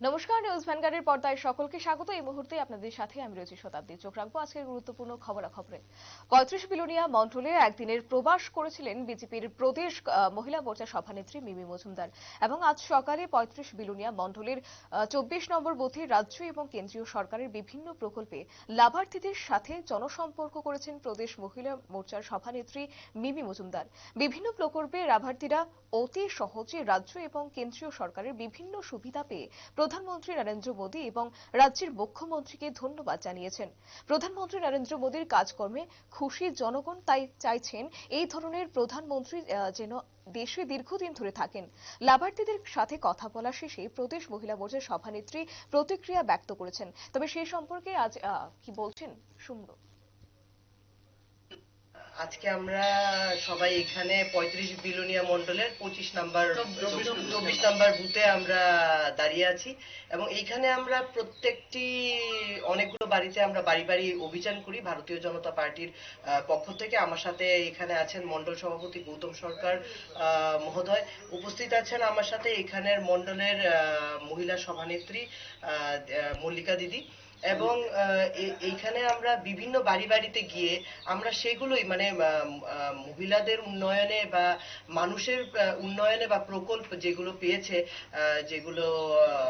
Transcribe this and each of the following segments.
নমস্কার, নিউজ ভ্যানগার্ডের পর্দায় সকলকে স্বাগত। এই মুহূর্তে আপনাদের সাথে আমি রয়েছি শতাব্দী। চোখ রাখব আজকের গুরুত্বপূর্ণ খবরাখবরে। পঁয়ত্রিশ বিলোনিয়া মন্ডলে একদিনের প্রবাস করেছিলেন বিজেপির প্রদেশ মহিলা মোর্চা সভানেত্রী মিমি মজুমদার। এবং আজ সকালে পঁয়ত্রিশ বিলোনিয়া মন্ডলের চব্বিশ নম্বর বুথে রাজ্য এবং কেন্দ্রীয় সরকারের বিভিন্ন প্রকল্পে লাভার্থীদের সাথে জনসম্পর্ক করেছেন প্রদেশ মহিলা মোর্চার সভানেত্রী মিমি মজুমদার। বিভিন্ন প্রকল্পে লাভার্থীরা অতি সহজে রাজ্য এবং কেন্দ্রীয় সরকারের বিভিন্ন সুবিধা পেয়ে প্রধানমন্ত্রী নরেন্দ্র মোদী এবং রাজ্যের মুখ্যমন্ত্রীকে ধন্যবাদ জানিয়েছেন। প্রধানমন্ত্রী নরেন্দ্র মোদীর কাজকর্মে খুশি জনগণ তাই চাইছেন এই ধরনের প্রধানমন্ত্রী যেন দেশে দীর্ঘদিন ধরে থাকেন। লাভার্থীদের সাথে কথা বলা শেষে প্রদেশ মহিলা মোর্চার সভানেত্রী প্রতিক্রিয়া ব্যক্ত করেছেন। তবে সেই সম্পর্কে আজ কি বলছেন শুনব। আজকে আমরা সবাই এখানে পঁয়ত্রিশ বিলোনিয়া মন্ডলের পঁচিশ নাম্বার চব্বিশ নাম্বার। বুথে আমরা দাঁড়িয়ে আছি এবং এইখানে আমরা প্রত্যেকটি অনেকগুলো বাড়িতে আমরা বাড়ি বাড়ি অভিযান করি। ভারতীয় জনতা পার্টির পক্ষ থেকে। আমার সাথে এখানে আছেন মন্ডল সভাপতি গৌতম সরকার মহোদয়। উপস্থিত আছেন আমার সাথে এখানের মন্ডলের মহিলা সভানেত্রী মল্লিকা দিদি। এবং এইখানে আমরা বিভিন্ন বাড়ি বাড়িতে গিয়ে আমরা সেগুলোই মানে মহিলাদের উন্নয়নে বা মানুষের উন্নয়নে বা প্রকল্প যেগুলো পেয়েছে যেগুলো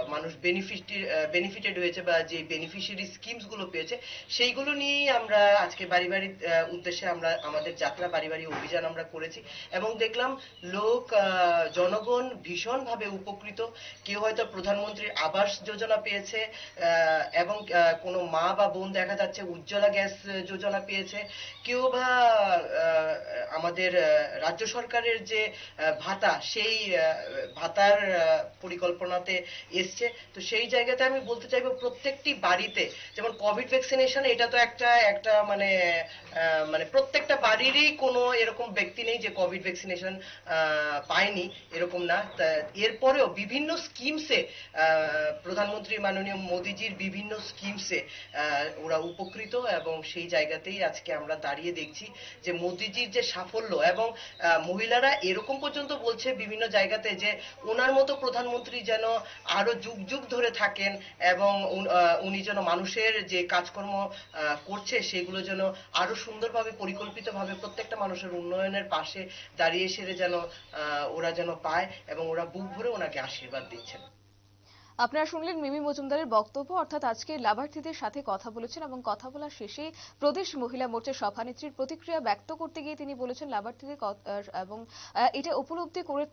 মানুষ বেনিফিট বেনিফিটেড হয়েছে বা যে বেনিফিশিয়ারি স্কিমসগুলো পেয়েছে, সেইগুলো নিয়েই আমরা আজকে বাড়ি বাড়ি উদ্দেশ্যে আমরা আমাদের যাত্রা বাড়ি বাড়ি অভিযান আমরা করেছি এবং দেখলাম লোক জনগণ ভীষণভাবে উপকৃত। কেউ হয়তো প্রধানমন্ত্রীর আবাস যোজনা পেয়েছে এবং কোনো মা বা বোন দেখা যাচ্ছে, উজ্জ্বলা গ্যাস যোজনা পেয়েছে। কেউ বা আমাদের রাজ্য সরকারের যে ভাতা, সেই ভাতার পরিকল্পনাতে এসছে। তো সেই জায়গাতে আমি বলতে চাইব প্রত্যেকটি বাড়িতে, যেমন কোভিড ভ্যাকসিনেশন এটা তো একটা একটা মানে মানে প্রত্যেকটা বাড়িরই কোনো এরকম ব্যক্তি নেই যে কোভিড ভ্যাকসিনেশন পায়নি, এরকম না। এরপরেও বিভিন্ন স্কিমসে প্রধানমন্ত্রী মাননীয় মোদিজির বিভিন্ন স্কিমসে ওরা উপকৃত এবং সেই জায়গাতেই আজকে আমরা দাঁড়িয়ে দেখছি যে মোদিজির যে সাফল্য এবং মহিলারা এরকম পর্যন্ত বলছে বিভিন্ন জায়গাতে যে ওনার মতো প্রধানমন্ত্রী যেন আরও যুগ যুগ ধরে থাকেন এবং উনি যেন মানুষের যে কাজকর্ম করছে সেগুলো যেন আরও সুন্দরভাবে, পরিকল্পিতভাবে প্রত্যেকটা মানুষের উন্নয়নের পাশে দাঁড়িয়ে সেরে যেন ওরা যেন পায় এবং ওরা বুক ভরে ওনাকে আশীর্বাদ দিচ্ছেন। আপনারা শুনলেন মিমি মজুমদারের বক্তব্য। অর্থাৎ আজকে লাভার্থীদের সাথে কথা বলেছেন এবং কথা বলার শেষে প্রদেশ মহিলা মোর্চার সভানেত্রীর প্রতিক্রিয়া ব্যক্ত করতে গিয়ে তিনি বলেছেন, লাভার্থীদের এবং এটা উপলব্ধি করে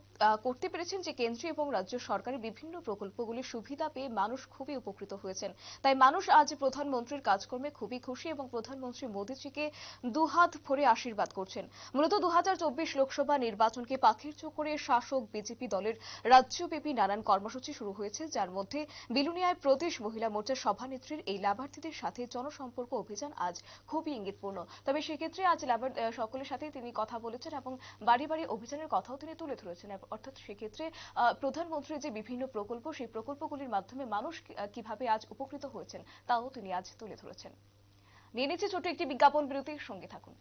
করতে পেরেছেন যে কেন্দ্রীয় এবং রাজ্য সরকারের বিভিন্ন প্রকল্পগুলির সুবিধা পেয়ে মানুষ খুবই উপকৃত হয়েছেন। তাই মানুষ আজ প্রধানমন্ত্রীর কাজকর্মে খুবই খুশি এবং প্রধানমন্ত্রী মোদীজিকে দুহাত ভরে আশীর্বাদ করছেন। মূলত দু হাজার চব্বিশ লোকসভা নির্বাচনকে পাখির চোখ করে শাসক বিজেপি দলের রাজ্যব্যাপী নানান কর্মসূচি শুরু হয়েছে, যার মধ্যে বিলুনিয়ায় প্রদেশ মহিলা মোর্চার সভানেত্রীর এই লাভার্থীদের সাথে জনসম্পর্ক অভিযান আজ খুবই ইঙ্গিতপূর্ণ। তবে সেক্ষেত্রে আজ সকলের সাথেই তিনি কথা বলেছেন এবং বাড়ি বাড়ি অভিযানের কথাও তিনি তুলে ধরেছেন। অর্থাৎ সেক্ষেত্রে প্রধানমন্ত্রীর যে বিভিন্ন প্রকল্প, সেই প্রকল্পগুলির মাধ্যমে মানুষ কীভাবে আজ উপকৃত হয়েছেন, তাও তিনি আজ তুলে ধরেছেন। নিয়ে নিচ্ছে ছোট একটি বিজ্ঞাপন বিরতির সঙ্গে থাকুন।